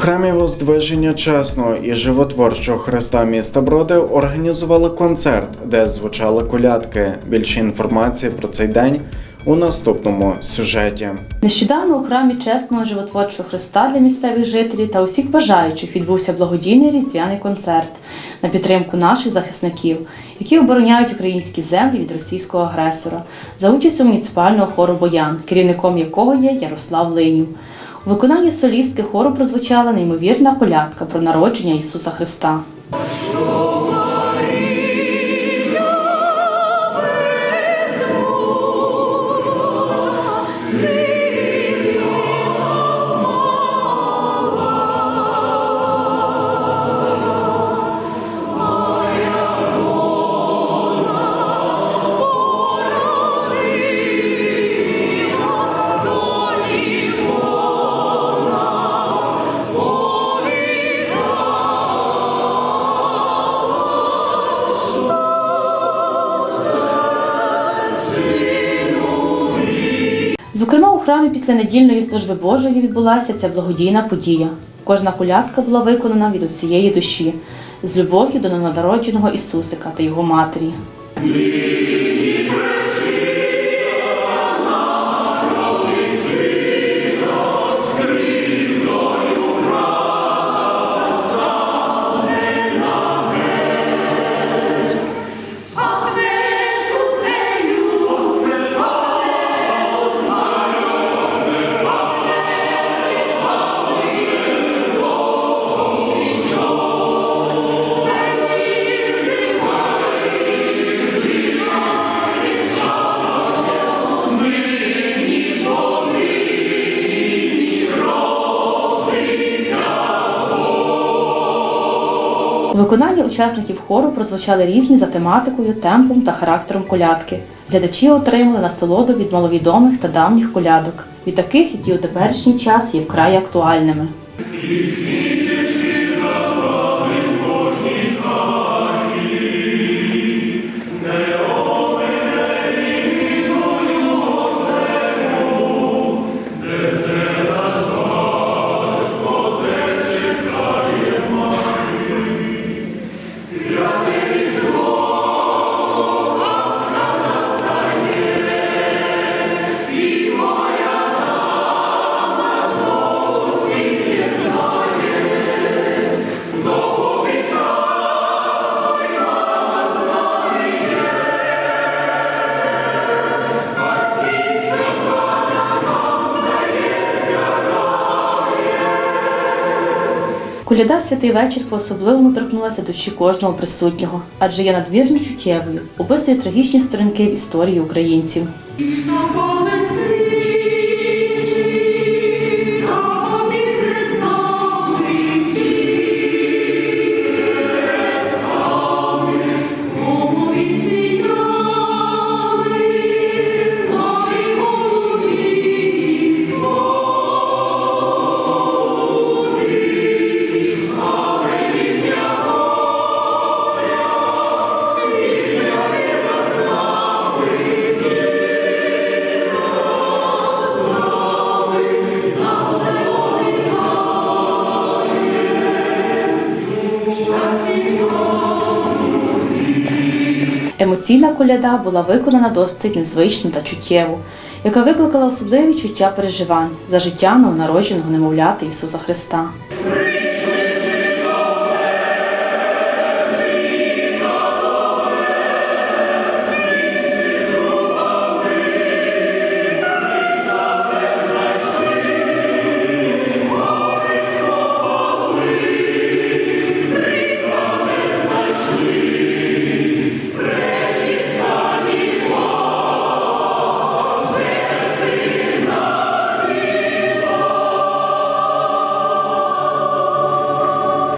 храмі Воздвиження чесного і животворчого Христа міста Броди організували концерт, де звучали колядки. Більше інформації про цей день у наступному сюжеті. Нещодавно у храмі чесного животворчого Христа для місцевих жителів та усіх бажаючих відбувся благодійний різдвяний концерт на підтримку наших захисників, які обороняють українські землі від російського агресора за участю муніципального хору Боян, керівником якого є Ярослав Линів. У виконанні солістки хору прозвучала неймовірна колядка про народження Ісуса Христа. Храмі після недільної служби Божої відбулася ця благодійна подія. Кожна колядка була виконана від усієї душі, з любов'ю до новонародженого Ісусика та його матері. Виконанні учасників хору прозвучали різні за тематикою, темпом та характером колядки. Глядачі отримали насолоду від маловідомих та давніх колядок, від таких, які у теперішній час є вкрай актуальними. Коляда святий вечір по-особливому торкнулася душі кожного присутнього, адже є надмірно чуттєвою, описує трагічні сторінки в історії українців. Емоційна коляда була виконана досить незвично та чуттєво, яка викликала особливі чуття переживань за життя новонародженого немовляти Ісуса Христа.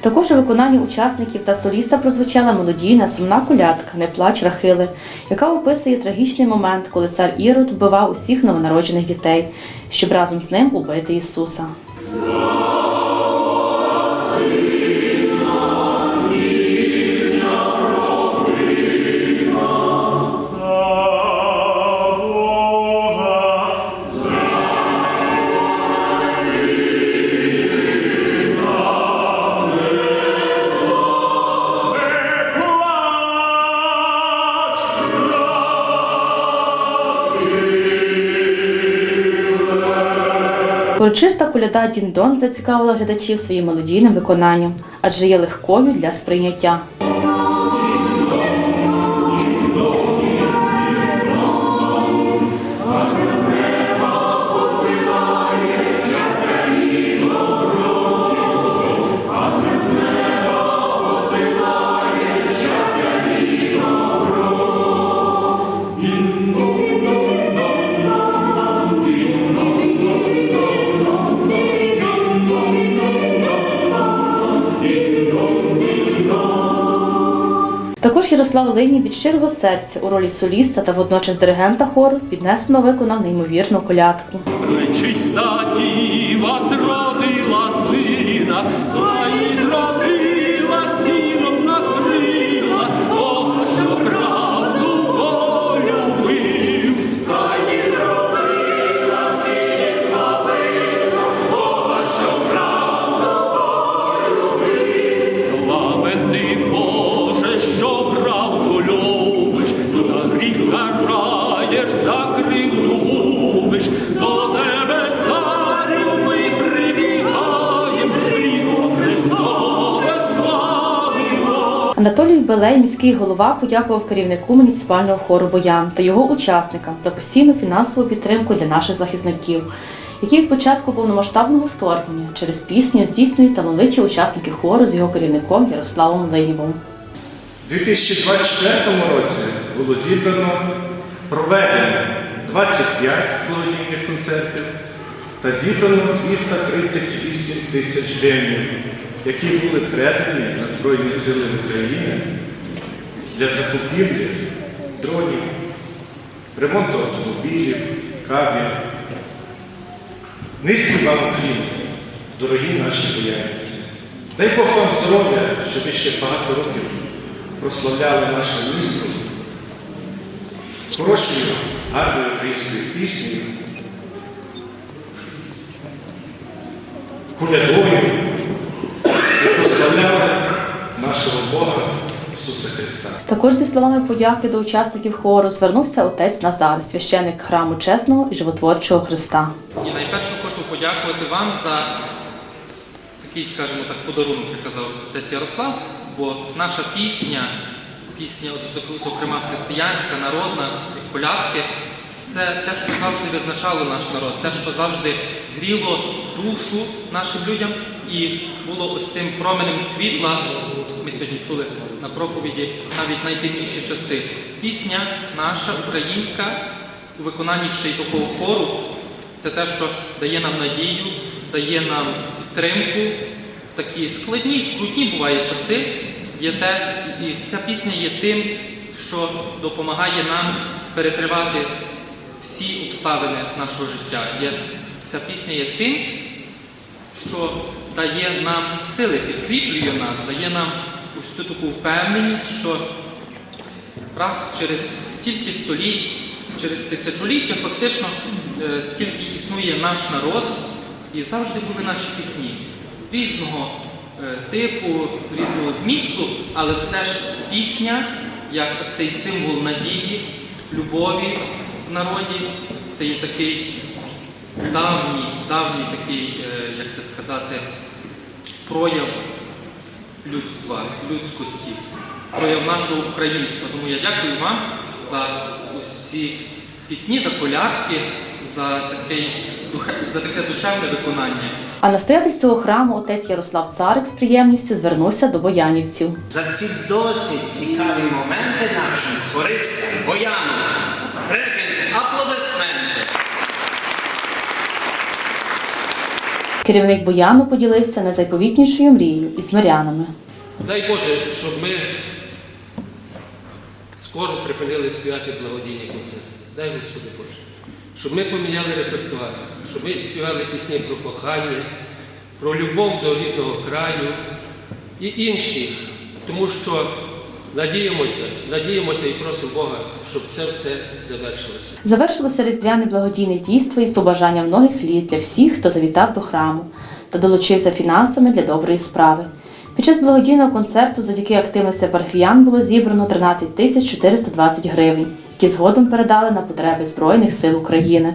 Також у виконанні учасників та соліста прозвучала мелодійна сумна колядка Не плач Рахили, яка описує трагічний момент, коли цар Ірод вбивав усіх новонароджених дітей, щоб разом з ним убити Ісуса. Урочиста куляда Дін-Дон зацікавила глядачів своїм мелодійним виконанням, адже є легкою для сприйняття. Також Ярослав Лині від щирого серця у ролі соліста та водночас диригента хору піднесено виконав неймовірну колядку. Чиста діва Анатолій Белей, міський голова, подякував керівнику муніципального хору Боян та його учасникам за постійну фінансову підтримку для наших захисників, які від початку повномасштабного вторгнення через пісню здійснюють талановиті учасники хору з його керівником Ярославом Линівим. У 2024 році було зібрано проведено 25 благодійних концертів та зібрано 238 тисяч гривень, які були передані на Збройні Сили України для закупівлі дронів, ремонту автомобілів, кабів. Низький вам уклін, дорогі наші боянці. Дай Бог вам здоров'я, щоб ви ще багато років прославляли наше місто хорошою, гарною українською піснею, колядою і прославляли нашого Бога Ісуса Христа. Також зі словами подяки до учасників хору звернувся отець Назар, священик храму чесного і животворчого Христа. І найперше хочу подякувати вам за такий, скажімо так, подарунок, як казав отець Ярослав, бо наша пісня, пісня, зокрема християнська, народна, колядки, це те, що завжди визначало наш народ, те, що завжди гріло душу нашим людям і було ось тим променем світла. Ми сьогодні чули на проповіді навіть найтемніші часи. Пісня наша українська у виконанні ще й такого хору. Це те, що дає нам надію, дає нам підтримку в такі складні, скрутні бувають часи. Є те, і ця пісня є тим, що допомагає нам перетривати всі обставини нашого життя. Є, ця пісня є тим, що дає нам сили, підкріплює нас, дає нам ось цю таку впевненість, що раз через стільки століть, через тисячоліття, фактично, е, скільки існує наш народ, і завжди були наші пісні різного е, типу, різного змісту, але все ж пісня, як цей символ надії, любові в народі, це є такий давній, давній такий, е, як це сказати, прояв людства, людськості, прояв нашого українства. Тому я дякую вам за ось ці пісні, за колядки, за, такий, за таке душевне виконання. А настоятель цього храму отець Ярослав Царик з приємністю звернувся до боянівців. за ці досить цікаві моменти нашим хористам, боянам. Керівник Бояну поділився найзайповітнішою мрією із мирянами. Дай Боже, щоб ми скоро припинили співати благодійні концерти. Дай Господи Боже. Щоб ми поміняли репертуар, щоб ми співали пісні про кохання, про любов до рідного краю і інші. Тому що надіємося, надіємося і просимо Бога, щоб це все завершилося. Завершилося різдвяне благодійне дійство із побажанням многих літ для всіх, хто завітав до храму та долучився фінансами для доброї справи. Під час благодійного концерту завдяки активності парафіян було зібрано 13 тисяч 420 гривень, які згодом передали на потреби Збройних сил України.